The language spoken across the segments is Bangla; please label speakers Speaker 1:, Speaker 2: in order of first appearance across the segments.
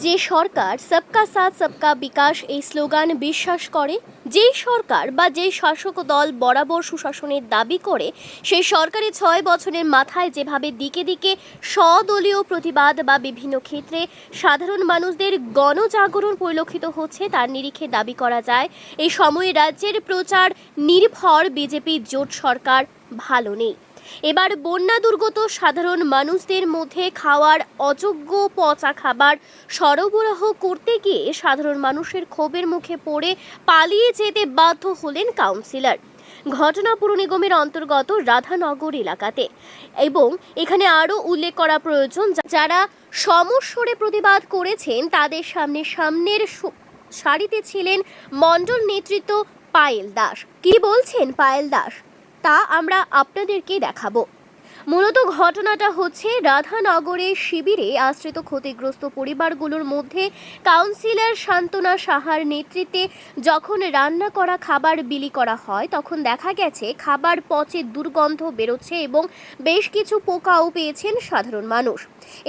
Speaker 1: যে সরকার সবকা সাথ, সবকা বিকাশ এই স্লোগান বিশ্বাস করে, যেই সরকার বা যেই শাসক দল বরাবর সুশাসনের দাবি করে, সেই সরকারি ছয় বছরের মাথায় যেভাবে দিকে দিকে স্বদলীয় প্রতিবাদ বা বিভিন্ন ক্ষেত্রে সাধারণ মানুষদের গণজাগরণ পরিলক্ষিত হচ্ছে, তার নিরিখে দাবি করা যায়, এই সময়ে রাজ্যের প্রচার নির্ভর বিজেপি জোট সরকার ভালো নেই। এবার বন্যা দুর্গত সাধারণ মানুষদের মধ্যে খাওয়ার অযোগ্য পচা খাবার সরবরাহ করতে গিয়ে সাধারণ মানুষের ক্ষোভের মুখে পড়ে পালিয়ে যেতে বাধ্য হলেন কাউন্সিলর। ঘটনা পুর নিগমের অন্তর্গত রাধানগর এলাকাতে। এবং এখানে আরও উল্লেখ করা প্রয়োজন, যারা সমস্বরে প্রতিবাদ করেছেন, তাদের সামনে সামনের সারিতে ছিলেন মণ্ডল নেতৃত্ব পায়েল দাস। কি বলছেন পায়েল দাস? তা আমরা আপনাদেরকে দেখাবো। মূলত ঘটনাটা হচ্ছে রাধানগরের শিবিরে আশ্রিত ক্ষতিগ্রস্ত পরিবারগুলোর মধ্যে কাউন্সিলর শান্তনা সাহার নেতৃত্বে যখন রান্না করা খাবার বিলি করা হয়, তখন দেখা গেছে খাবার পচে দুর্গন্ধ বেরোচ্ছে এবং বেশ কিছু পোকাও পেয়েছেন সাধারণ মানুষ।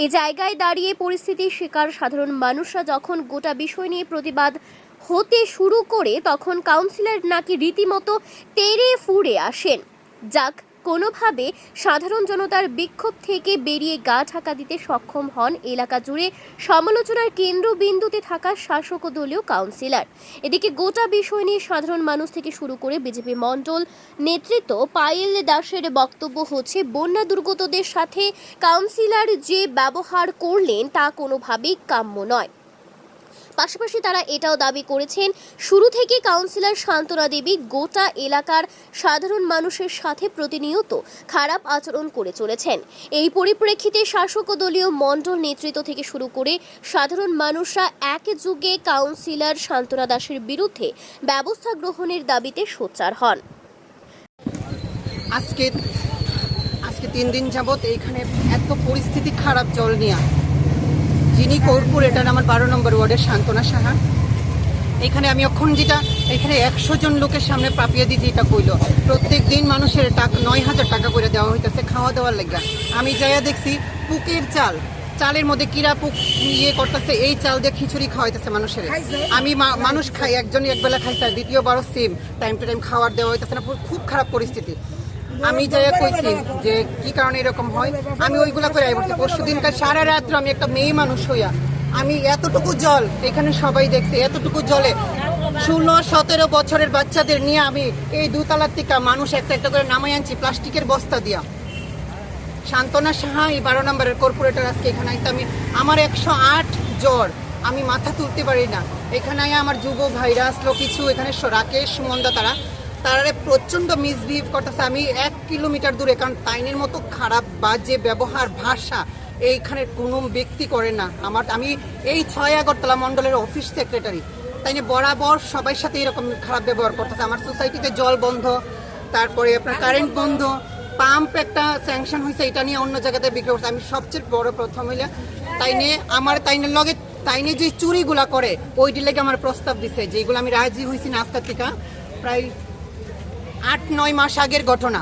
Speaker 1: এই জায়গায় দাঁড়িয়ে পরিস্থিতির শিকার সাধারণ মানুষরা যখন গোটা বিষয় নিয়ে প্রতিবাদ হতে শুরু করে, তখন কাউন্সিলর নাকি রীতিমতো তেড়ে ফুড়ে আসেন। যাক কোনোভাবে সাধারণ জনতার বিক্ষোভ থেকে বেরিয়ে গা ঢাকা দিতে সক্ষম হন এলাকা জুড়ে সমালোচনার কেন্দ্রবিন্দুতে থাকা শাসক দলীয় কাউন্সিলর। এদিকে গোটা বিষয় নিয়ে সাধারণ মানুষ থেকে শুরু করে বিজেপি মণ্ডল নেতৃত্ব পায়েল দাসের বক্তব্য হচ্ছে, বন্যা দুর্গতদের সাথে কাউন্সিলর যে ব্যবহার করলেন তা কোনোভাবেই কাম্য নয়। পাশাপাশি তারা এটাও দাবি করেছেন, শুরু থেকে কাউন্সিলর শান্তনা দেবী গোটা এলাকার সাধারণ মানুষের সাথে প্রতিনিয়ত খারাপ আচরণ করে চলেছেন। এই পরিপ্রেক্ষিতে শাসক দলীয় মণ্ডল নেতৃত্ব থেকে শুরু করে সাধারণ মানুষরা এক যুগে কাউন্সিলর শান্তনা দাসের বিরুদ্ধে ব্যবস্থা গ্রহণের দাবিতে সোচ্চার হন।
Speaker 2: আজকে আজকে তিন দিন যাবত এইখানে এত পরিস্থিতি খারাপ জল নিয়ে। যিনি কর্পোরেটর আমার বারো নম্বর ওয়ার্ডের শান্তনা সাহা। এখানে আমি অক্ষণ যেটা এখানে একশো জন লোকের সামনে পাপিয়ে দিতে এটা কইল। প্রত্যেক দিন মানুষের টাকা নয় হাজার টাকা করে দেওয়া হইতেছে খাওয়া দাওয়ার লেগা। আমি যাইয়া দেখছি, পুকের চাল, চালের মধ্যে কিরা পুক ইয়ে করতেছে, এই চাল দিয়ে খিচুড়ি খাওয়াইতেছে মানুষের। আমি মানুষ খাই, একজনই একবেলা খাইছে, আর দ্বিতীয়বারও সেম টাইম টু টাইম খাওয়ার দেওয়া হইতেছে না, খুব খারাপ পরিস্থিতি। আমি যাই কইছি যে কি কারণে এরকম হয়, আমি ওইগুলা করে আই বলছি পরশু দিনকার সারা রাত্র আমি একটা মেয়ে মানুষ হইয়া, আমি এতটুকু জল, এখানে সবাই দেখছে, এতটুকু জলে, ষোলো, সতেরো বছরের বাচ্চাদের নিয়ে আমি এই দুতলার থেকে মানুষ একটা একটা করে নামাই আনছি, প্লাস্টিকের বস্তা দিয়া। শান্তনা সাহা, এই বারো নম্বরের কর্পোরেটর আজকে এখানে আইতে আমি, আমার একশো আট জ্বর, আমি মাথা তুলতে পারি না। এখানে আমার যুব ভাইরা, আসলো কিছু, এখানে রাকেশ সুমন্দা তারা। তারা প্রচণ্ড মিসবিহেভ করতেছে। আমি এক কিলোমিটার দূরে কারণ তাইনের মতো খারাপ বাজে ব্যবহার ভাষা এইখানে কোনো ব্যক্তি করে না। আমার আমি এই ছয় আগরতলা মণ্ডলের অফিস সেক্রেটারি তাই বরাবর সবাই সাথে এরকম খারাপ ব্যবহার করতেছে। আমার সোসাইটিতে জল বন্ধ তারপরে আপনার কারেন্ট বন্ধ। পাম্প একটা স্যাংশন হয়েছে এটা নিয়ে অন্য জায়গাতে বিক্রি করছে। আমি সবচেয়ে বড় প্রথম হইলে তাই নিয়ে আমার তাইনের লগে তাইনে যে চুরিগুলা করে ওইটি লেগে আমার প্রস্তাব দিছে যেগুলো আমি রাজি হয়েছি না আজকের থেকে। প্রায় আট নয় মাস আগের ঘটনা।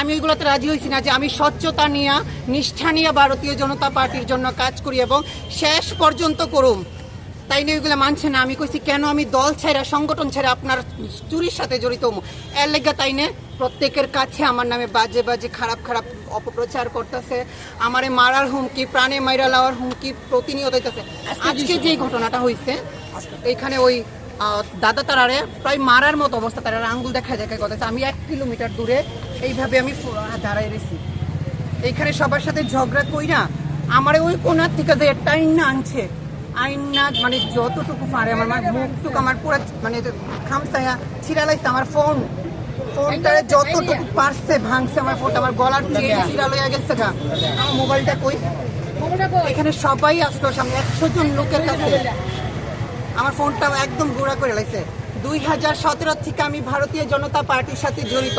Speaker 2: আমি ওইগুলোতে রাজি হয়েছি না যে আমি স্বচ্ছতা নিয়ে নিষ্ঠা নিয়ে ভারতীয় জনতা পার্টির জন্য কাজ করি এবং শেষ পর্যন্ত করুম। তাই নিয়ে ওইগুলো মানছে না। আমি কইছি কেন আমি দল ছেড়া সংগঠন ছেড়া আপনার চুরির সাথে জড়িত এর লেগে তাই নে প্রত্যেকের কাছে আমার নামে বাজে বাজে খারাপ খারাপ অপপ্রচার করতেছে। আমারে মারার হুমকি প্রাণে মাইরা লাওয়ার হুমকি প্রতিনিয়ত হইতেছে। আজকে যে ঘটনাটা হয়েছে এইখানে ওই দাদা তারারে প্রায় মারার মতো অবস্থা তারা আঙ্গুল দেখা দেখা কথা আমি এক কিলোমিটার দূরে এইভাবে আমি দাঁড়ায় রয়েছি। এইখানে সবার সাথে ঝগড়া কই না আমার ওই কোনার থেকে যে টাইম না আনছে আইনা মানে যতটুকু পারে আমার মুখটুকু আমার পুরো মানে খামসায়া ছিঁড়া লাগছে আমার ফোন। ফোনটা যতটুকু পারছে ভাঙছে আমার ফোনটা আমার গলার ছিঁড়া লইয়া গেছে গা। আমার মোবাইলটা কই? এখানে সবাই আসলো সামনে একশো জন লোকের কাছে। আমার ফোনটাও একদম গুঁড়া করে লাগছে। দুই হাজার সতেরো থেকে আমি ভারতীয় জনতা পার্টির সাথে জড়িত।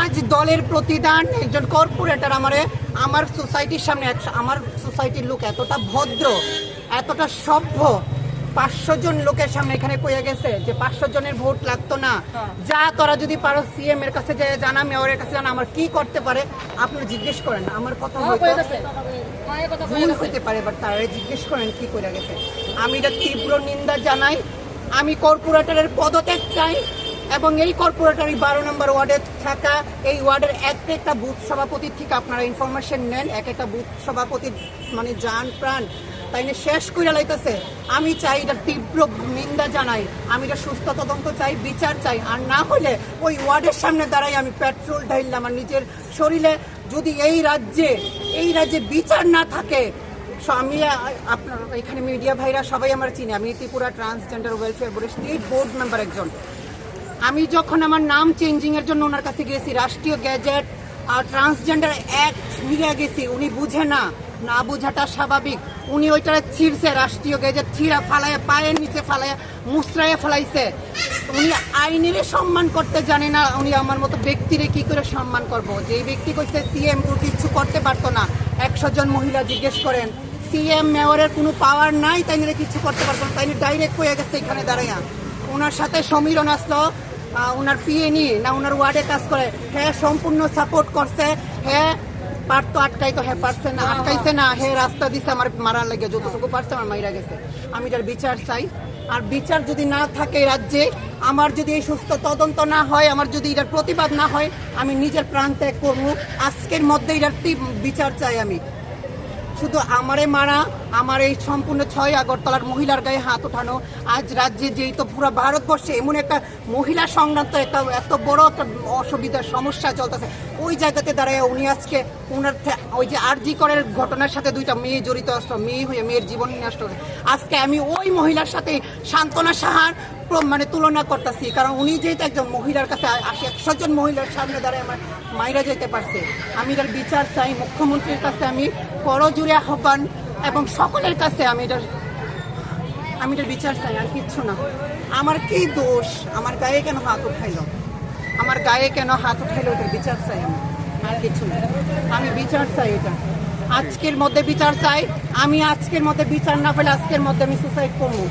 Speaker 2: আজ দলের প্রতিদান একজন কর্পোরেটর আমারে আমার সোসাইটির সামনে, আমার সোসাইটির লোক এতটা ভদ্র, এতটা সভ্য পাঁচশো জন লোকের সামনে এখানে কইয়া গেছে যে পাঁচশো জনের ভোট লাগতো না। যা তোরা যদি পারো সিএম এর কাছে যে জানা মেয়রের কাছে জানা আমার কি করতে পারে আপনি জিজ্ঞেস করেন। আমার কথা ভুল হতে পারে বাট তারা জিজ্ঞেস করেন কি করে গেছে। আমি এটা তীব্র নিন্দা জানাই। আমি কর্পোরেটরের পদত্যাগ চাই এবং এই কর্পোরেটর বারো নম্বর ওয়ার্ডে থাকা। এই ওয়ার্ডের এক একটা বুথ সভাপতির থেকে আপনারা ইনফরমেশন নেন। এক একটা বুথ সভাপতির মানে যান প্রাণ। তাই নিয়ে শেষ করে লাইতেছে, আমি চাই এটা তীব্র নিন্দা জানাই, আমি এটা সুস্থ তদন্ত চাই, বিচার চাই, আর না হলে ওই ওয়ার্ডের সামনে দাঁড়াই আমি পেট্রোল ঢাইলাম আমার নিজের শরীরে যদি এই রাজ্যে এই রাজ্যে বিচার না থাকে আমি আপনার এখানে মিডিয়া ভাইরা সবাই আমার চিনি, আমি ত্রিপুরা ট্রান্সজেন্ডার ওয়েলফেয়ার বোর্ডের স্টেট বোর্ড মেম্বার একজন। আমি যখন আমার নাম চেঞ্জিংয়ের জন্য ওনার কাছে গেছি, রাষ্ট্রীয় গ্যাজেট আর ট্রান্সজেন্ডার অ্যাক্ট নিয়ে গেছি, উনি বুঝে না না বোঝাটা স্বাভাবিক। উনি ওইটা ছিঁড়ছে, রাষ্ট্রীয় গ্যাজেট ছিঁড়া ফালায় পায়ের নিচে ফালায় মুসরাইয়া ফেলাইছে। উনি আইনের সম্মান করতে জানে না, উনি আমার মতো ব্যক্তিরে কি করে সম্মান করব? যে ব্যক্তি কইছে সিএম কিছু করতে পারতো না, একশো জন মহিলা জিজ্ঞেস করেন, সিএম মেয়রের কোনো পাওয়ার নাই? তাই নিয়ে কিছু করতে পারতো না? তাই ডাইরেক্ট হয়ে গেছে এখানে দাঁড়াইয়া। ওনার সাথে সমীরন আসলো ওনার পিএনই না ওনার ওয়ার্ডে কাজ করে। হ্যাঁ সম্পূর্ণ সাপোর্ট করছে হ্যাঁ পারতো আটকাইতো হ্যাঁ পারছে না, আটকাইছে না, হে রাস্তা দিছে, আমার মারার লাগে যতটুকু পারছে আমার মাইরা গেছে। আমি এটার বিচার চাই। আর বিচার যদি না থাকে এই রাজ্যে, আমার যদি এই সুস্থ তদন্ত না হয়, আমার যদি এটার প্রতিবাদ না হয়, আমি নিজের প্রাণ ত্যাগ করব। আজকের মধ্যে এটার বিচার চাই আমি। শুধু আমারে মারা, আমার এই সম্পূর্ণ ছয় আগরতলার মহিলার গায়ে হাত ওঠানো, আজ রাজ্যে যেই তো পুরো ভারতবর্ষে এমন একটা মহিলা সংক্রান্ত একটা, এত বড় একটা অসুবিধার সমস্যা চলতেছে, ওই জায়গাতে দাঁড়ায় উনি আজকে ওনার ওই যে আরজি করের ঘটনার সাথে দুইটা মেয়ে জড়িত আসলো, মেয়ে হয়ে মেয়ের জীবন নষ্ট হয়ে আজকে আমি ওই মহিলার সাথে সান্ত্বনা সাহার মানে তুলনা করতেছি, কারণ উনি যেহেতু একজন মহিলার কাছে আশি একশো জন মহিলার সামনে দাঁড়ায় আমার মাইরা যেতে পারছে। আমি এটার বিচার চাই, মুখ্যমন্ত্রীর কাছে আমি করজুড়ে আহ্বান এবং সকলের কাছে আমি এটার আমি এটার বিচার চাই, আর কিচ্ছু না। আমার কি দোষ? আমার গায়ে কেন হাত উঠাইলো? আমার গায়ে কেন হাত উঠাইলো এটার বিচার চাই আমি? আর কিছু আমি বিচার চাই এটা। আজকের মধ্যে বিচার চাই। আমি আজকের মধ্যে বিচার না পেলে আজকের মধ্যে আমি সুসাইড করব।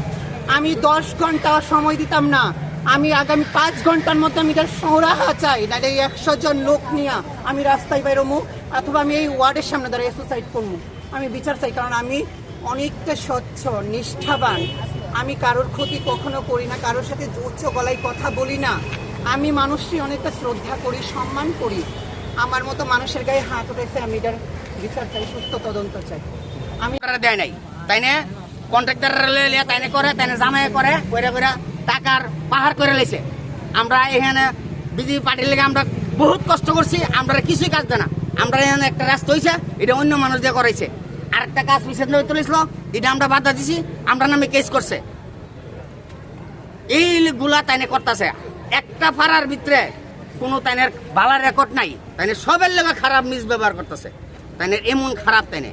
Speaker 2: আমি দশ ঘণ্টা সময় দিতাম না। আমি আগামী পাঁচ ঘণ্টার মধ্যে আমি এটার সৌরাহা চাই। না এই একশো জন লোক নিয়ে আমি রাস্তায় বেরোবো অথবা আমি এই ওয়ার্ডের সামনে দাঁড়িয়ে সুসাইড করব। আমি বিচার চাই। কারণ আমি অনেকটা স্বচ্ছ, নিষ্ঠাবান। আমি কারোর ক্ষতি কখনো করি না। কারোর সাথে উচ্চ গলায় কথা বলি না। আমি মানুষকে অনেকটা শ্রদ্ধা করি, সম্মান করি। আমার মতো মানুষের গায়ে হাত উঠেছে, আমি এটার বিচার চাই, সুস্থ তদন্ত চাই। আমি
Speaker 3: দেয় নাই? তাই না? কন্ট্রাক্টর লিয়ে তাই না করে, তাই না জামাই করে করে করে টাকার পাহাড় করে লেছে। আমরা এখানে বিজেপি পার্টির লেগে আমরা বহুত কষ্ট করছি, আমরা কিছুই কাজ দেয় না। আমরা এখানে একটা রাস্তা হয়েছে এটা অন্য মানুষ দিয়ে করাইছে। আর একটা কাজ নয় তুলেছিল এটা আমরা বাধা দিছি, আমরা নামে কেস করছে। এইগুলা তাইনে করতেছে। একটা পাড়ার ভিতরে কোনো তাইনের বালা রেকর্ড নাই। তাইনে সবের লেগে খারাপ মিস ব্যবহার করতেছে। তাইনের এমন খারাপ তাইনে।